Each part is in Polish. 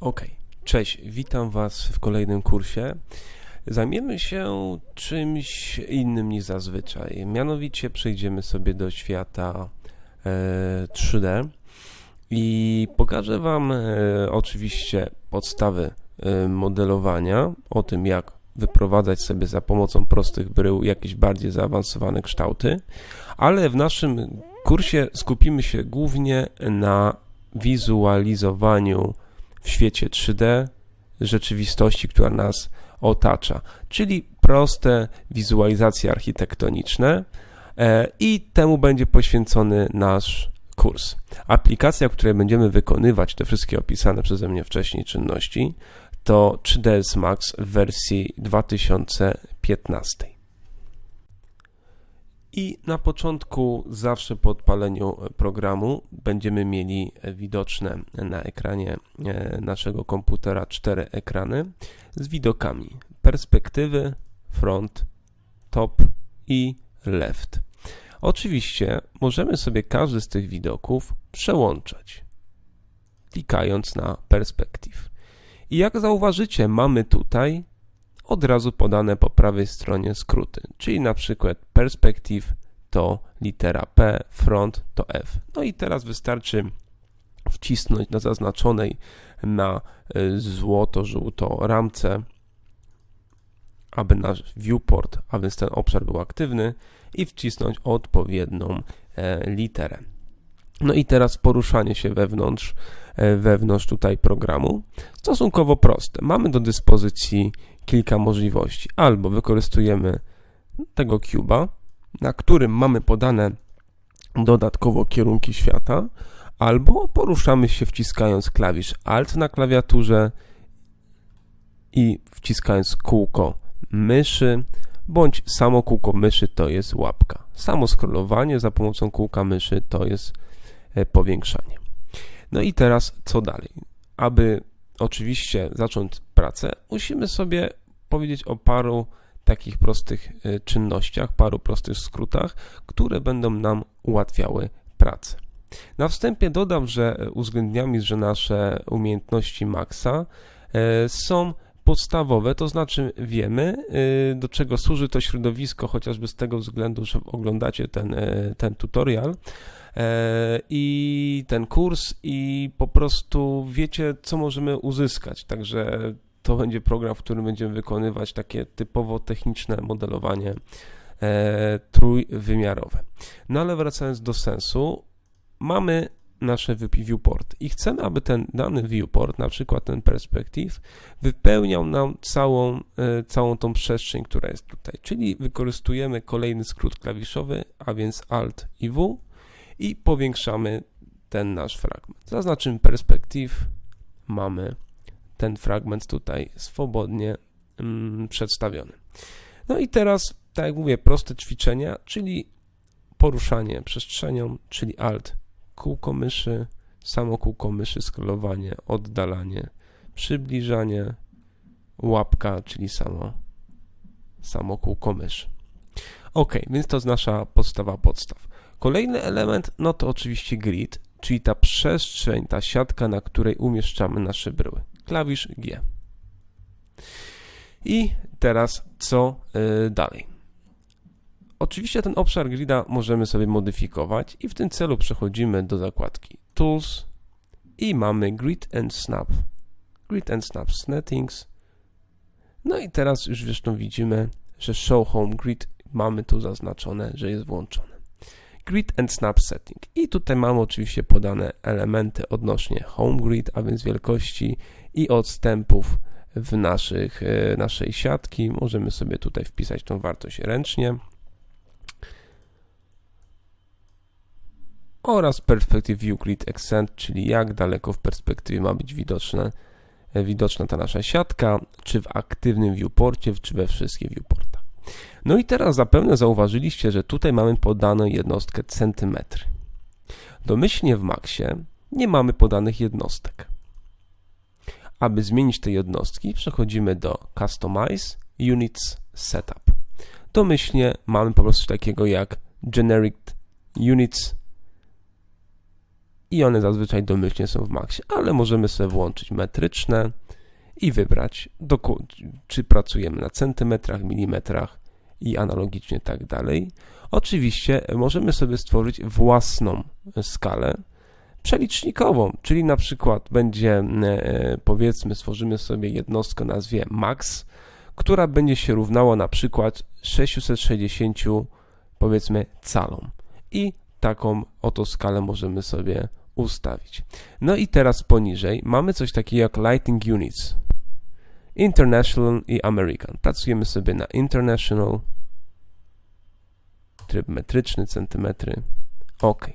Ok, cześć, witam Was w kolejnym kursie. Zajmiemy się czymś innym niż zazwyczaj. Mianowicie przejdziemy sobie do świata e, 3D i pokażę Wam e, oczywiście podstawy e, modelowania, o tym jak wyprowadzać sobie za pomocą prostych brył jakieś bardziej zaawansowane kształty, ale w naszym kursie skupimy się głównie na wizualizowaniu w świecie 3D rzeczywistości, która nas otacza, czyli proste wizualizacje architektoniczne e, i temu będzie poświęcony nasz kurs. Aplikacja, w której będziemy wykonywać te wszystkie opisane przeze mnie wcześniej czynności, to 3ds Max w wersji 2015. I na początku, zawsze po odpaleniu programu, będziemy mieli widoczne na ekranie e, naszego komputera cztery ekrany z widokami perspektywy, front, top i left. Oczywiście możemy sobie każdy z tych widoków przełączać, klikając na perspektyw. I jak zauważycie, mamy tutaj od razu podane po prawej stronie skróty, czyli na przykład perspektyw to litera P, front to F. No i teraz wystarczy wcisnąć na zaznaczonej na y, złoto-żółto ramce, aby nasz viewport, a więc ten obszar był aktywny i wcisnąć odpowiednią e, literę. No i teraz poruszanie się wewnątrz, wewnątrz tutaj programu stosunkowo proste. Mamy do dyspozycji kilka możliwości. Albo wykorzystujemy tego cuba, na którym mamy podane dodatkowo kierunki świata, albo poruszamy się wciskając klawisz Alt na klawiaturze i wciskając kółko myszy, bądź samo kółko myszy to jest łapka. Samo scrollowanie za pomocą kółka myszy to jest e, powiększanie. No i teraz co dalej? Aby oczywiście zacząć pracę, musimy sobie powiedzieć o paru takich prostych e, czynnościach, paru prostych skrótach, które będą nam ułatwiały pracę. Na wstępie dodam, że uwzględniamy, że nasze umiejętności Maxa e, są podstawowe, to znaczy wiemy, e, do czego służy to środowisko, chociażby z tego względu, że oglądacie ten, ten tutorial i ten kurs i po prostu wiecie, co możemy uzyskać. Także to będzie program, w którym będziemy wykonywać takie typowo techniczne modelowanie e, trójwymiarowe. No ale wracając do sensu, mamy nasze viewport i chcemy, aby ten dany viewport, na przykład ten perspektyw, wypełniał nam całą, e, całą tą przestrzeń, która jest tutaj. Czyli wykorzystujemy kolejny skrót klawiszowy, a więc Alt i W i powiększamy ten nasz fragment. Zaznaczymy perspektyw, mamy ten fragment tutaj swobodnie mm, przedstawiony. No i teraz, tak jak mówię, proste ćwiczenia, czyli poruszanie przestrzenią, czyli alt, kółko myszy, samo kółko myszy, scrollowanie, oddalanie, przybliżanie, łapka, czyli samo, samo kółko myszy. Ok, więc to jest nasza podstawa podstaw. Kolejny element, no to oczywiście grid, czyli ta przestrzeń, ta siatka, na której umieszczamy nasze bryły klawisz G. I teraz co y, dalej? Oczywiście ten obszar grida możemy sobie modyfikować i w tym celu przechodzimy do zakładki Tools i mamy Grid and Snap. Grid and Snap Settings. No i teraz już zresztą widzimy, że Show Home Grid mamy tu zaznaczone, że jest włączone. Grid and Snap Setting. I tutaj mamy oczywiście podane elementy odnośnie Home Grid, a więc wielkości i odstępów w naszych, e, naszej siatki. Możemy sobie tutaj wpisać tą wartość ręcznie. Oraz Perspective View Grid Extent, czyli jak daleko w perspektywie ma być widoczne, e, widoczna ta nasza siatka, czy w aktywnym viewporcie, czy we wszystkich viewportach. No i teraz zapewne zauważyliście, że tutaj mamy podaną jednostkę centymetry. Domyślnie w Maxie nie mamy podanych jednostek. Aby zmienić te jednostki, przechodzimy do Customize Units Setup. Domyślnie mamy po prostu takiego jak Generic Units i one zazwyczaj domyślnie są w maksie, ale możemy sobie włączyć metryczne i wybrać, czy pracujemy na centymetrach, milimetrach i analogicznie tak dalej. Oczywiście możemy sobie stworzyć własną skalę przelicznikową, czyli na przykład będzie, e, powiedzmy, stworzymy sobie jednostkę nazwie max, która będzie się równała na przykład 660 powiedzmy calom. I taką oto skalę możemy sobie ustawić. No i teraz poniżej mamy coś takiego jak Lighting Units. International i American. Pracujemy sobie na International, tryb metryczny, centymetry. OK.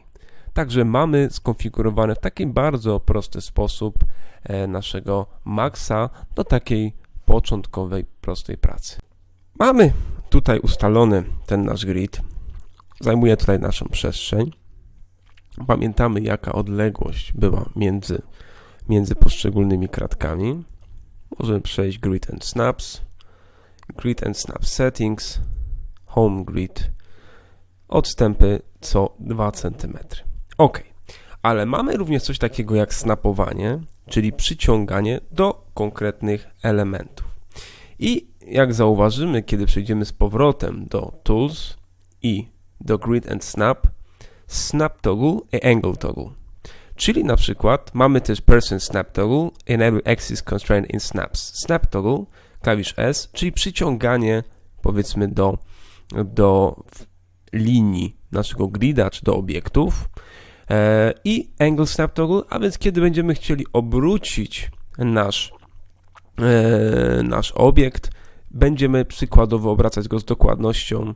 Także mamy skonfigurowane w taki bardzo prosty sposób e, naszego Maxa do takiej początkowej, prostej pracy. Mamy tutaj ustalony ten nasz grid. Zajmuje tutaj naszą przestrzeń. Pamiętamy, jaka odległość była między, między poszczególnymi kratkami. Możemy przejść Grid and Snaps, Grid and Snap Settings, Home Grid, odstępy co 2 cm. OK, ale mamy również coś takiego jak snapowanie, czyli przyciąganie do konkretnych elementów. I jak zauważymy, kiedy przejdziemy z powrotem do Tools i do Grid and Snap, Snap Toggle i Angle Toggle. Czyli na przykład mamy też Person Snap Toggle, Enable Axis Constraint in Snaps. Snap Toggle, klawisz S, czyli przyciąganie powiedzmy do, do linii naszego grida czy do obiektów e, i Angle Snap Toggle, a więc kiedy będziemy chcieli obrócić nasz, e, nasz obiekt, będziemy przykładowo obracać go z dokładnością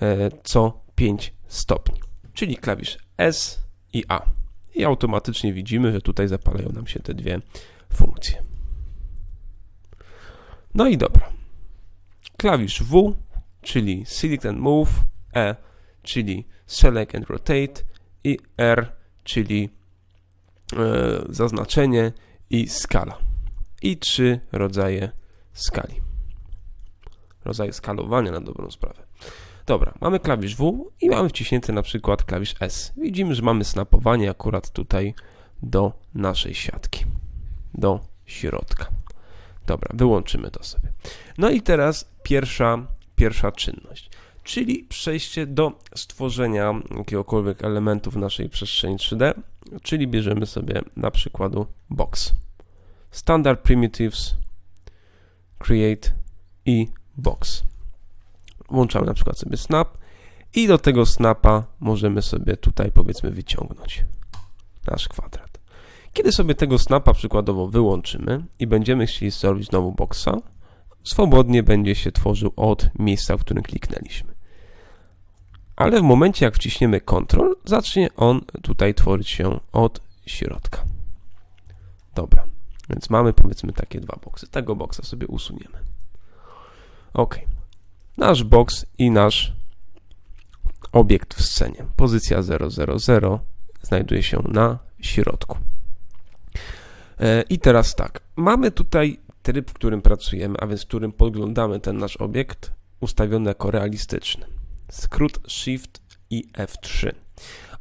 e, co 5 stopni, czyli klawisz S i A. I automatycznie widzimy, że tutaj zapalają nam się te dwie funkcje. No i dobra. Klawisz W, czyli Select and Move, E, czyli Select and Rotate i R, czyli e, zaznaczenie i skala. I trzy rodzaje skali. Rodzaje skalowania na dobrą sprawę. Dobra, mamy klawisz W i mamy wciśnięty na przykład klawisz S. Widzimy, że mamy snapowanie akurat tutaj do naszej siatki, do środka. Dobra, wyłączymy to sobie. No i teraz pierwsza, pierwsza czynność, czyli przejście do stworzenia jakiegokolwiek elementu w naszej przestrzeni 3D, czyli bierzemy sobie na przykładu box. Standard Primitives, Create i Box włączamy na przykład sobie snap i do tego snapa możemy sobie tutaj powiedzmy wyciągnąć nasz kwadrat. Kiedy sobie tego snapa przykładowo wyłączymy i będziemy chcieli zrobić znowu boxa, swobodnie będzie się tworzył od miejsca, w którym kliknęliśmy. Ale w momencie jak wciśniemy Ctrl, zacznie on tutaj tworzyć się od środka. Dobra, więc mamy powiedzmy takie dwa boksy. Tego boksa sobie usuniemy. OK nasz box i nasz obiekt w scenie. Pozycja 000 znajduje się na środku. E, I teraz tak, mamy tutaj tryb, w którym pracujemy, a więc w którym podglądamy ten nasz obiekt ustawiony jako realistyczny. Skrót Shift i F3.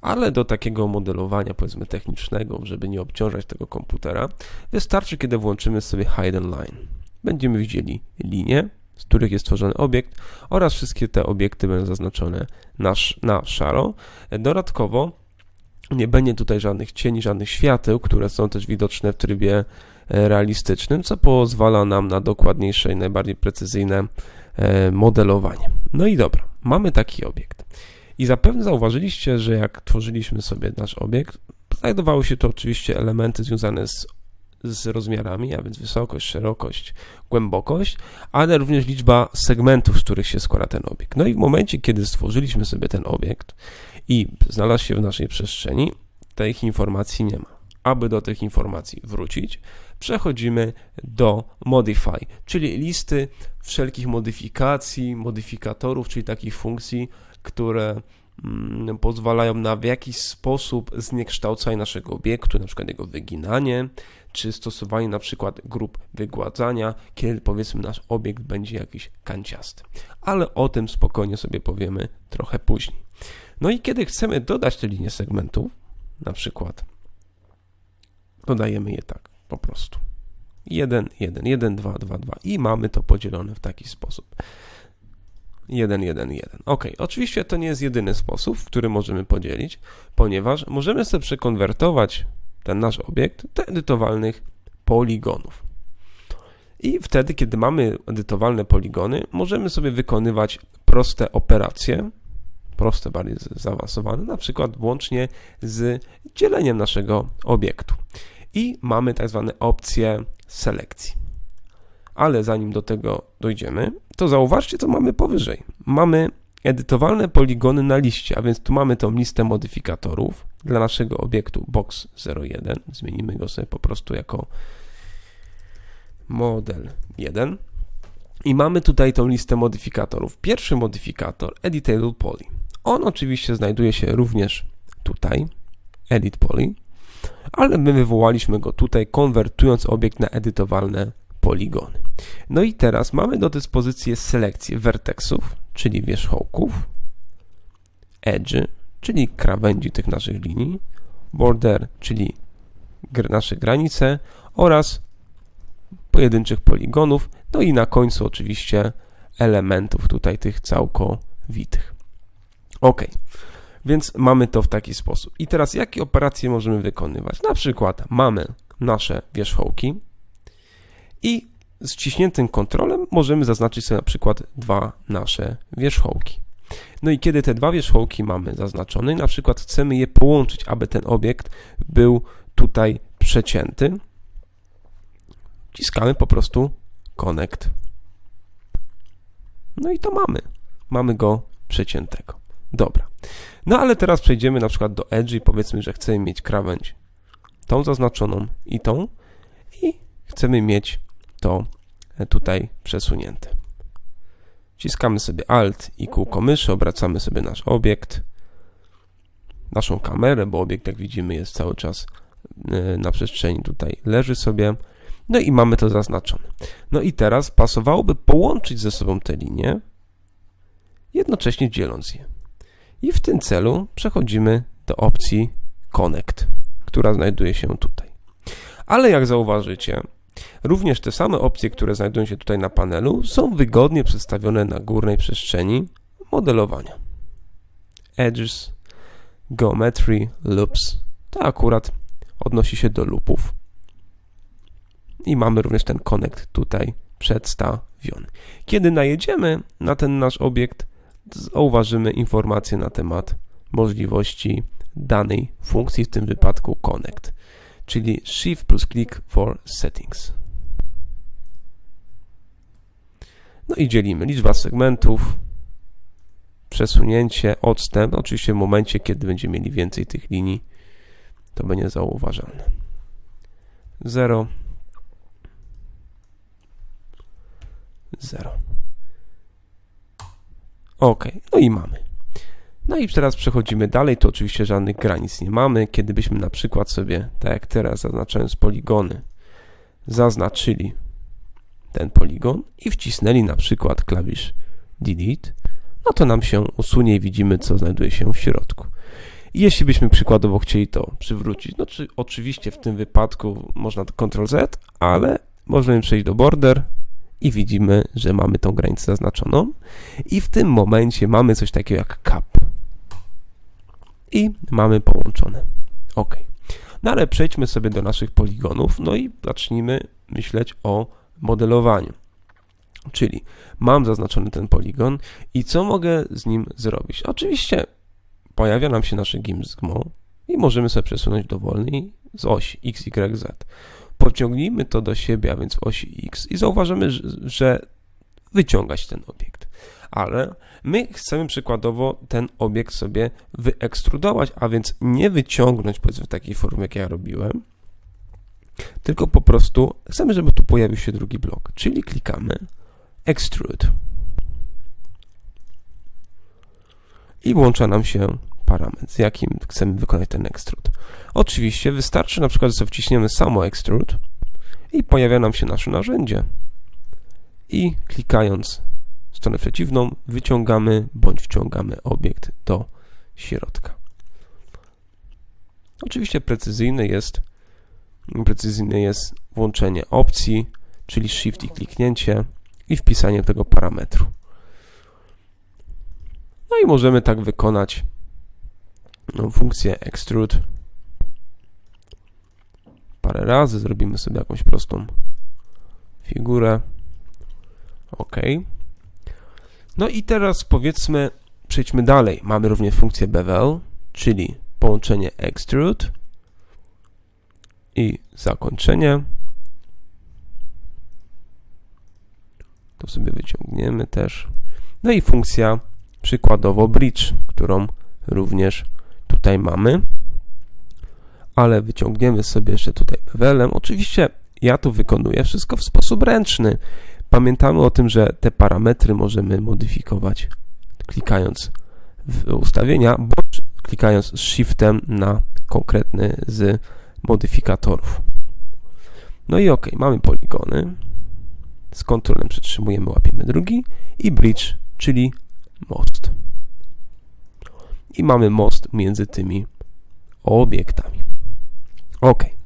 Ale do takiego modelowania, powiedzmy technicznego, żeby nie obciążać tego komputera, wystarczy, kiedy włączymy sobie Hidden Line. Będziemy widzieli linię, z których jest tworzony obiekt oraz wszystkie te obiekty będą zaznaczone na, na szaro. Dodatkowo nie będzie tutaj żadnych cieni, żadnych świateł, które są też widoczne w trybie e, realistycznym, co pozwala nam na dokładniejsze i najbardziej precyzyjne e, modelowanie. No i dobra, mamy taki obiekt. I zapewne zauważyliście, że jak tworzyliśmy sobie nasz obiekt, znajdowały się to oczywiście elementy związane z z rozmiarami, a więc wysokość, szerokość, głębokość, ale również liczba segmentów, z których się składa ten obiekt. No i w momencie, kiedy stworzyliśmy sobie ten obiekt i znalazł się w naszej przestrzeni, tych informacji nie ma. Aby do tych informacji wrócić, przechodzimy do Modify, czyli listy wszelkich modyfikacji, modyfikatorów, czyli takich funkcji, które pozwalają na w jakiś sposób zniekształcanie naszego obiektu, na przykład jego wyginanie, czy stosowanie na przykład grup wygładzania, kiedy powiedzmy nasz obiekt będzie jakiś kanciasty. Ale o tym spokojnie sobie powiemy trochę później. No i kiedy chcemy dodać te linie segmentów, na przykład dodajemy je tak, po prostu. 1, 1, 1, 2, 2, 2 i mamy to podzielone w taki sposób. 1, 1, 1. Ok, oczywiście to nie jest jedyny sposób, w który możemy podzielić, ponieważ możemy sobie przekonwertować ten nasz obiekt do edytowalnych poligonów. I wtedy, kiedy mamy edytowalne poligony, możemy sobie wykonywać proste operacje, proste, bardziej zaawansowane, na przykład włącznie z dzieleniem naszego obiektu. I mamy tak zwane opcje selekcji. Ale zanim do tego dojdziemy, to zauważcie, co mamy powyżej. Mamy edytowalne poligony na liście, a więc tu mamy tą listę modyfikatorów dla naszego obiektu box01. Zmienimy go sobie po prostu jako model 1. I mamy tutaj tą listę modyfikatorów. Pierwszy modyfikator, Editable Poly. On oczywiście znajduje się również tutaj, Edit Poly, ale my wywołaliśmy go tutaj, konwertując obiekt na edytowalne poligony. No i teraz mamy do dyspozycji selekcję vertexów, czyli wierzchołków, edge, czyli krawędzi tych naszych linii, border, czyli nasze granice oraz pojedynczych poligonów, no i na końcu oczywiście elementów tutaj tych całkowitych. Ok, więc mamy to w taki sposób. I teraz jakie operacje możemy wykonywać? Na przykład mamy nasze wierzchołki i z ciśniętym kontrolem możemy zaznaczyć sobie na przykład dwa nasze wierzchołki. No i kiedy te dwa wierzchołki mamy zaznaczone, na przykład chcemy je połączyć, aby ten obiekt był tutaj przecięty, wciskamy po prostu connect. No i to mamy. Mamy go przeciętego. Dobra. No ale teraz przejdziemy na przykład do Edge i powiedzmy, że chcemy mieć krawędź tą zaznaczoną i tą i chcemy mieć to tutaj przesunięte. Wciskamy sobie Alt i kółko myszy, obracamy sobie nasz obiekt, naszą kamerę, bo obiekt, jak widzimy, jest cały czas e, na przestrzeni tutaj, leży sobie. No i mamy to zaznaczone. No i teraz pasowałoby połączyć ze sobą te linie, jednocześnie dzieląc je. I w tym celu przechodzimy do opcji Connect, która znajduje się tutaj. Ale jak zauważycie, również te same opcje, które znajdują się tutaj na panelu, są wygodnie przedstawione na górnej przestrzeni modelowania. Edges, Geometry, Loops. To akurat odnosi się do loopów. I mamy również ten connect tutaj przedstawiony. Kiedy najedziemy na ten nasz obiekt, zauważymy informacje na temat możliwości danej funkcji, w tym wypadku connect, czyli shift plus click for settings. No i dzielimy liczba segmentów, przesunięcie, odstęp. Oczywiście w momencie, kiedy będziemy mieli więcej tych linii, to będzie zauważalne. 0 0 Ok, no i mamy. No i teraz przechodzimy dalej, to oczywiście żadnych granic nie mamy. Kiedy byśmy na przykład sobie, tak jak teraz zaznaczając poligony, zaznaczyli ten poligon i wcisnęli na przykład klawisz delete, no to nam się usunie i widzimy, co znajduje się w środku. I jeśli byśmy przykładowo chcieli to przywrócić, no czy oczywiście w tym wypadku można Ctrl Z, ale możemy przejść do border, i widzimy, że mamy tą granicę zaznaczoną i w tym momencie mamy coś takiego jak cap i mamy połączone. OK. No ale przejdźmy sobie do naszych poligonów, no i zacznijmy myśleć o modelowaniu. Czyli mam zaznaczony ten poligon i co mogę z nim zrobić? Oczywiście pojawia nam się nasze gimsgmo i możemy sobie przesunąć dowolnie z osi x, y, z pociągnijmy to do siebie, a więc osi x i zauważymy, że wyciągać ten obiekt. Ale my chcemy przykładowo ten obiekt sobie wyekstrudować, a więc nie wyciągnąć powiedzmy w takiej formie, jak ja robiłem, tylko po prostu chcemy, żeby tu pojawił się drugi blok, czyli klikamy Extrude i włącza nam się parametr, z jakim chcemy wykonać ten extrude. Oczywiście wystarczy na przykład, że wciśniemy samo extrude i pojawia nam się nasze narzędzie. I klikając w stronę przeciwną, wyciągamy bądź wciągamy obiekt do środka. Oczywiście precyzyjne jest precyzyjne jest włączenie opcji, czyli Shift i kliknięcie i wpisanie tego parametru. No i możemy tak wykonać no, funkcję extrude parę razy, zrobimy sobie jakąś prostą figurę. OK. No i teraz powiedzmy, przejdźmy dalej. Mamy również funkcję bevel, czyli połączenie extrude i zakończenie. To sobie wyciągniemy też. No i funkcja przykładowo bridge, którą również tutaj mamy. Ale wyciągniemy sobie jeszcze tutaj bevelem. Oczywiście ja to wykonuję wszystko w sposób ręczny. Pamiętamy o tym, że te parametry możemy modyfikować klikając w ustawienia, bądź klikając shiftem na konkretny z modyfikatorów. No i ok, mamy poligony. Z kontrolem przytrzymujemy, łapiemy drugi i bridge, czyli most. I mamy most między tymi obiektami. Ok.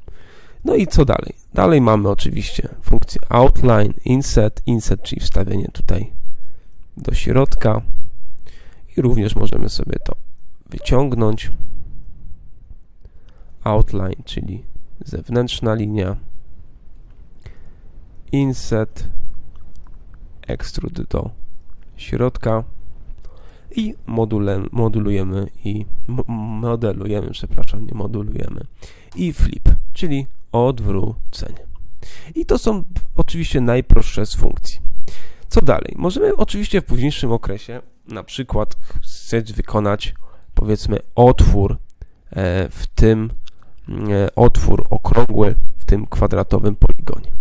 No i co dalej? Dalej mamy oczywiście funkcję outline, inset, inset, czyli wstawienie tutaj do środka i również możemy sobie to wyciągnąć. Outline, czyli zewnętrzna linia. Inset, extrude do środka i module, modulujemy i modelujemy, przepraszam, nie modulujemy i flip, czyli odwrócenie. I to są oczywiście najprostsze z funkcji. Co dalej? Możemy oczywiście w późniejszym okresie na przykład chcieć wykonać powiedzmy otwór e, w tym e, otwór okrągły w tym kwadratowym poligonie.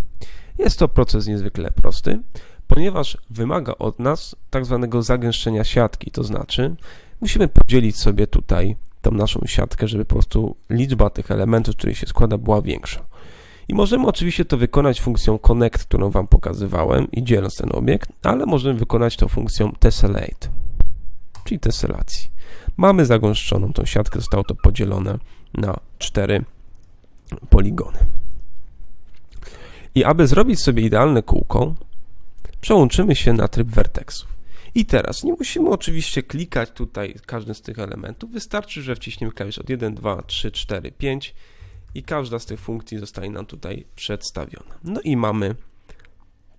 Jest to proces niezwykle prosty, ponieważ wymaga od nas tak zwanego zagęszczenia siatki, to znaczy musimy podzielić sobie tutaj tą naszą siatkę, żeby po prostu liczba tych elementów, z się składa, była większa. I możemy oczywiście to wykonać funkcją connect, którą Wam pokazywałem i dzieląc ten obiekt, ale możemy wykonać to funkcją tessellate, czyli teselacji. Mamy zagęszczoną tą siatkę, zostało to podzielone na cztery poligony. I aby zrobić sobie idealne kółko, przełączymy się na tryb vertexów. I teraz nie musimy oczywiście klikać tutaj każdy z tych elementów. Wystarczy, że wciśniemy klawisz od 1, 2, 3, 4, 5 i każda z tych funkcji zostaje nam tutaj przedstawiona. No i mamy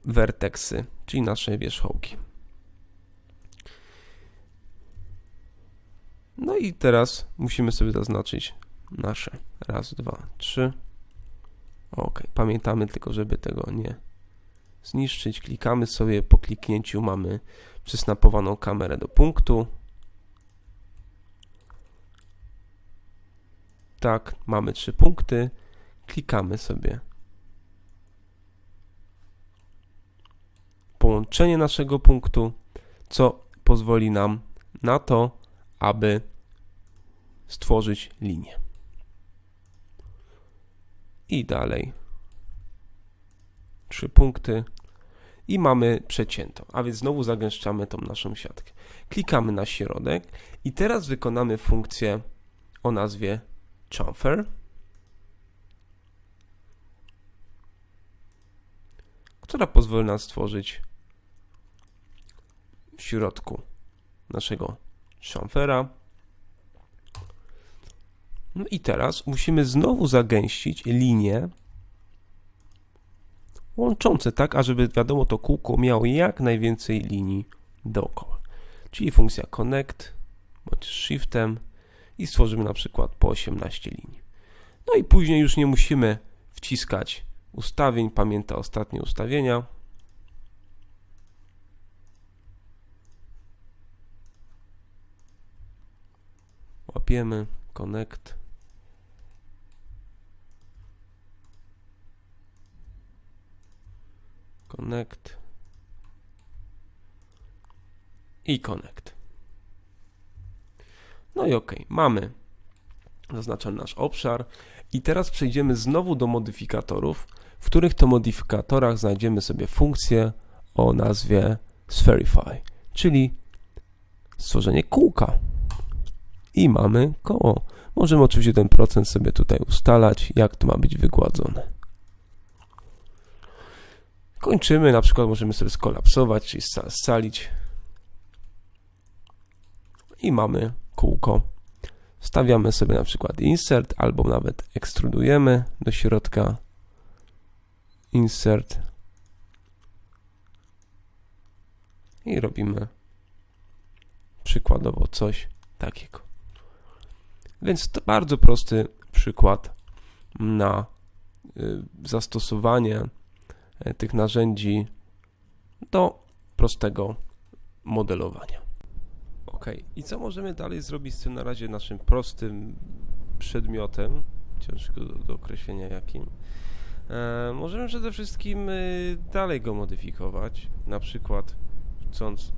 werteksy, czyli nasze wierzchołki. No i teraz musimy sobie zaznaczyć nasze raz, dwa, trzy. Ok, pamiętamy tylko, żeby tego nie zniszczyć. Klikamy sobie, po kliknięciu mamy przysnapowaną kamerę do punktu. Tak, mamy trzy punkty. Klikamy sobie połączenie naszego punktu, co pozwoli nam na to, aby stworzyć linię. I dalej. Trzy punkty i mamy przecięto, a więc znowu zagęszczamy tą naszą siatkę. Klikamy na środek i teraz wykonamy funkcję o nazwie chamfer, która pozwoli nam stworzyć w środku naszego chamfera. No i teraz musimy znowu zagęścić linię łączące, tak, ażeby wiadomo to kółko miało jak najwięcej linii dookoła. Czyli funkcja connect bądź shiftem i stworzymy na przykład po 18 linii. No i później już nie musimy wciskać ustawień, pamięta ostatnie ustawienia. Łapiemy, connect. Connect i Connect. No i ok, mamy zaznaczony nasz obszar i teraz przejdziemy znowu do modyfikatorów, w których to modyfikatorach znajdziemy sobie funkcję o nazwie Spherify, czyli stworzenie kółka. I mamy koło. Możemy oczywiście ten procent sobie tutaj ustalać, jak to ma być wygładzone. Kończymy, na przykład możemy sobie skolapsować, czyli scalić i mamy kółko. Wstawiamy sobie na przykład insert albo nawet ekstrudujemy do środka insert i robimy przykładowo coś takiego. Więc to bardzo prosty przykład na y, zastosowanie tych narzędzi do prostego modelowania. Ok, i co możemy dalej zrobić z tym na razie naszym prostym przedmiotem, ciężko do, do określenia jakim. E, możemy przede wszystkim y, dalej go modyfikować, na przykład chcąc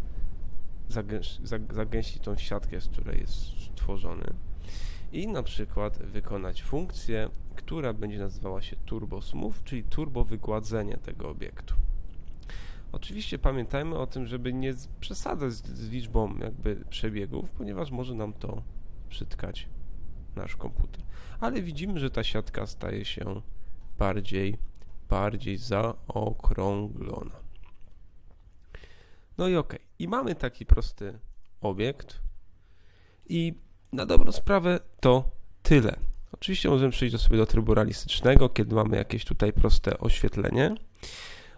zagęś, zagęścić tą siatkę, z której jest stworzony i na przykład wykonać funkcję, która będzie nazywała się Turbo Smooth, czyli turbo wygładzenie tego obiektu. Oczywiście pamiętajmy o tym, żeby nie przesadzać z liczbą jakby przebiegów, ponieważ może nam to przytkać nasz komputer. Ale widzimy, że ta siatka staje się bardziej, bardziej zaokrąglona. No i ok. I mamy taki prosty obiekt. I na dobrą sprawę to tyle. Oczywiście możemy przejść do sobie do trybu realistycznego, kiedy mamy jakieś tutaj proste oświetlenie.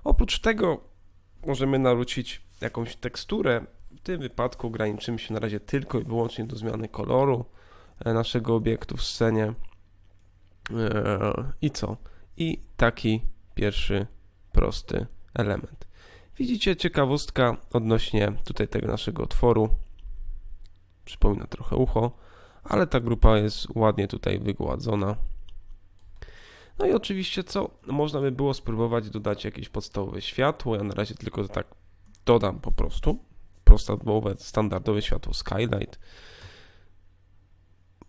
Oprócz tego możemy narzucić jakąś teksturę. W tym wypadku ograniczymy się na razie tylko i wyłącznie do zmiany koloru e, naszego obiektu w scenie. E, I co? I taki pierwszy prosty element. Widzicie ciekawostka odnośnie tutaj tego naszego otworu. Przypomina trochę ucho, ale ta grupa jest ładnie tutaj wygładzona. No i oczywiście co? Można by było spróbować dodać jakieś podstawowe światło. Ja na razie tylko tak dodam po prostu. Podstawowe, standardowe światło Skylight.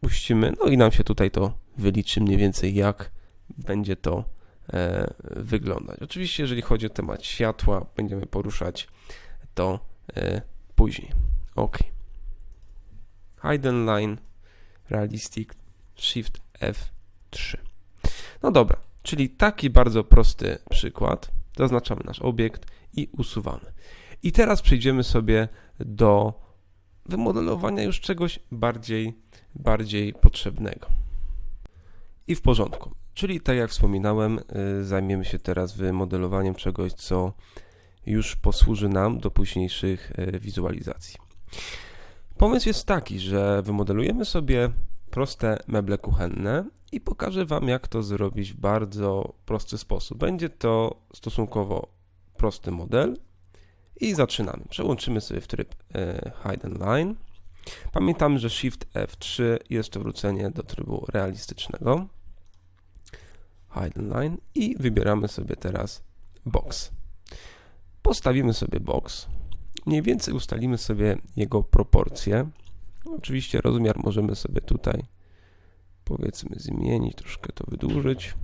Puścimy, no i nam się tutaj to wyliczy mniej więcej jak będzie to e, wyglądać. Oczywiście jeżeli chodzi o temat światła, będziemy poruszać to e, później. OK. Hidden Line Realistic Shift F3. No dobra, czyli taki bardzo prosty przykład. Zaznaczamy nasz obiekt i usuwamy. I teraz przejdziemy sobie do wymodelowania już czegoś bardziej, bardziej potrzebnego. I w porządku. Czyli tak jak wspominałem, y, zajmiemy się teraz wymodelowaniem czegoś, co już posłuży nam do późniejszych y, wizualizacji. Pomysł jest taki, że wymodelujemy sobie proste meble kuchenne i pokażę Wam, jak to zrobić w bardzo prosty sposób. Będzie to stosunkowo prosty model i zaczynamy. Przełączymy sobie w tryb e, Hide and Line. Pamiętamy, że Shift F3 jest to wrócenie do trybu realistycznego. Hide and Line i wybieramy sobie teraz box. Postawimy sobie box. Mniej więcej ustalimy sobie jego proporcje. Oczywiście rozmiar możemy sobie tutaj powiedzmy zmienić, troszkę to wydłużyć.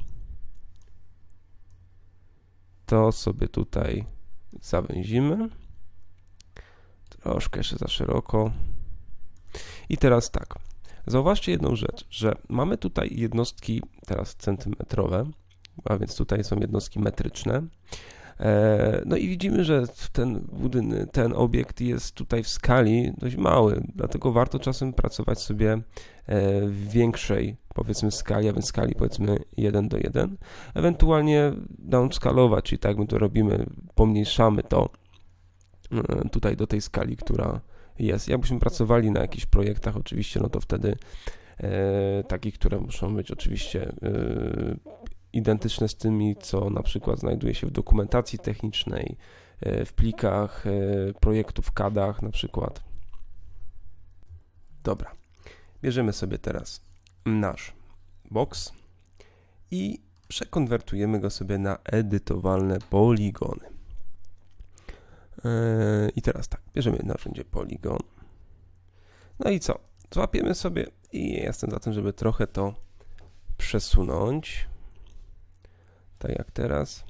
To sobie tutaj zawęzimy. Troszkę jeszcze za szeroko. I teraz tak. Zauważcie jedną rzecz, że mamy tutaj jednostki teraz centymetrowe, a więc tutaj są jednostki metryczne. E, no i widzimy, że ten budynek, ten obiekt jest tutaj w skali dość mały, dlatego warto czasem pracować sobie e, w większej, powiedzmy, skali, a więc skali powiedzmy 1 do 1. Ewentualnie downscalować, czyli tak my to robimy, pomniejszamy to e, tutaj do tej skali, która jest. Jakbyśmy pracowali na jakichś projektach, oczywiście, no to wtedy e, takich, które muszą być oczywiście identyczne z tymi, co na przykład znajduje się w dokumentacji technicznej, e, w plikach e, projektów CAD-ach na przykład. Dobra, bierzemy sobie teraz nasz box i przekonwertujemy go sobie na edytowalne poligony. E, I teraz tak, bierzemy narzędzie Polygon. No i co? Złapiemy sobie i jestem za tym, żeby trochę to przesunąć tak jak teraz.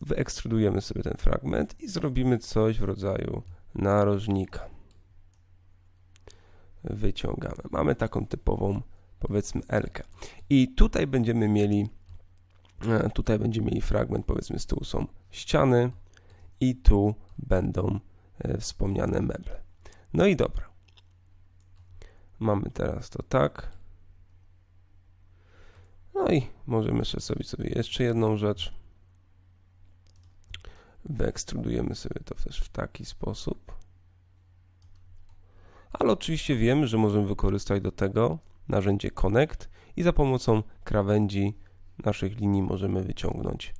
Wyekstrudujemy sobie ten fragment i zrobimy coś w rodzaju narożnika. wyciągamy. Mamy taką typową, powiedzmy, Elkę. I tutaj będziemy mieli, e, tutaj będziemy mieli fragment, powiedzmy, z tyłu są ściany i tu będą e, wspomniane meble. No i dobra. Mamy teraz to tak. No i możemy jeszcze zrobić sobie jeszcze jedną rzecz. Wyekstrudujemy sobie to też w taki sposób. Ale oczywiście wiemy, że możemy wykorzystać do tego narzędzie Connect i za pomocą krawędzi naszych linii możemy wyciągnąć,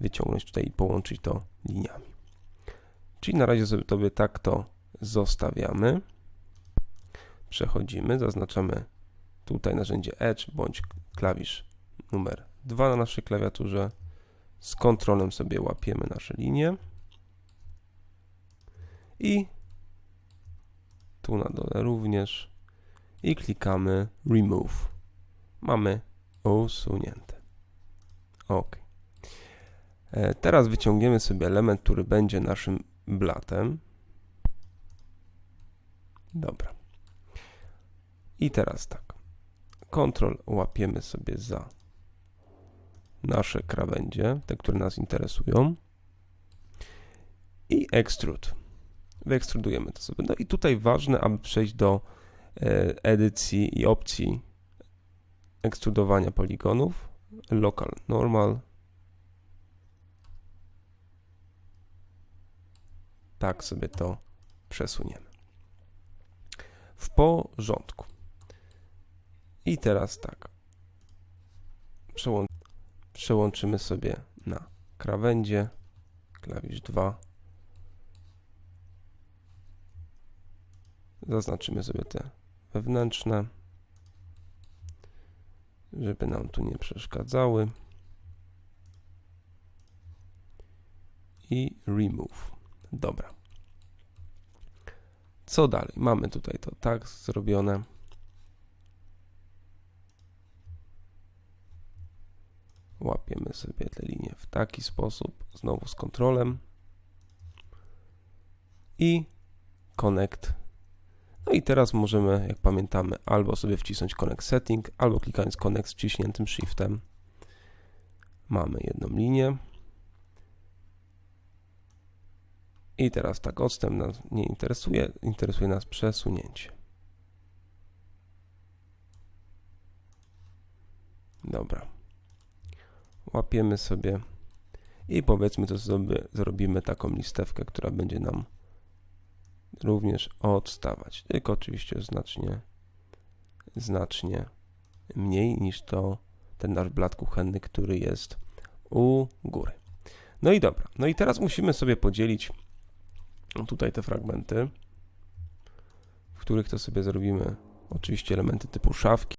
wyciągnąć tutaj i połączyć to liniami. Czyli na razie sobie tobie tak to zostawiamy. Przechodzimy, zaznaczamy tutaj narzędzie Edge bądź klawisz numer 2 na naszej klawiaturze. Z kontrolem sobie łapiemy nasze linie. I tu na dole również. I klikamy Remove. Mamy usunięte. OK. E, teraz wyciągniemy sobie element, który będzie naszym blatem. Dobra. I teraz tak. Kontrol łapiemy sobie za nasze krawędzie, te, które nas interesują. I extrude. Wyekstrudujemy to sobie. No i tutaj ważne, aby przejść do e, edycji i opcji ekstrudowania poligonów. Local normal. Tak sobie to przesuniemy. W porządku. I teraz tak. Przełą przełączymy sobie na krawędzie. Klawisz 2. Zaznaczymy sobie te wewnętrzne, żeby nam tu nie przeszkadzały. I remove. Dobra. Co dalej? Mamy tutaj to tak zrobione. Łapiemy sobie te linie w taki sposób, znowu z kontrolem. I connect. No i teraz możemy, jak pamiętamy, albo sobie wcisnąć connect setting, albo klikając connect z wciśniętym shiftem. Mamy jedną linię. I teraz tak, odstęp nas nie interesuje, interesuje nas przesunięcie. Dobra. Łapiemy sobie i powiedzmy to sobie, zrobimy taką listewkę, która będzie nam również odstawać. Tylko oczywiście znacznie, znacznie mniej niż to ten nasz blat kuchenny, który jest u góry. No i dobra. No i teraz musimy sobie podzielić tutaj te fragmenty, w których to sobie zrobimy oczywiście elementy typu szafki.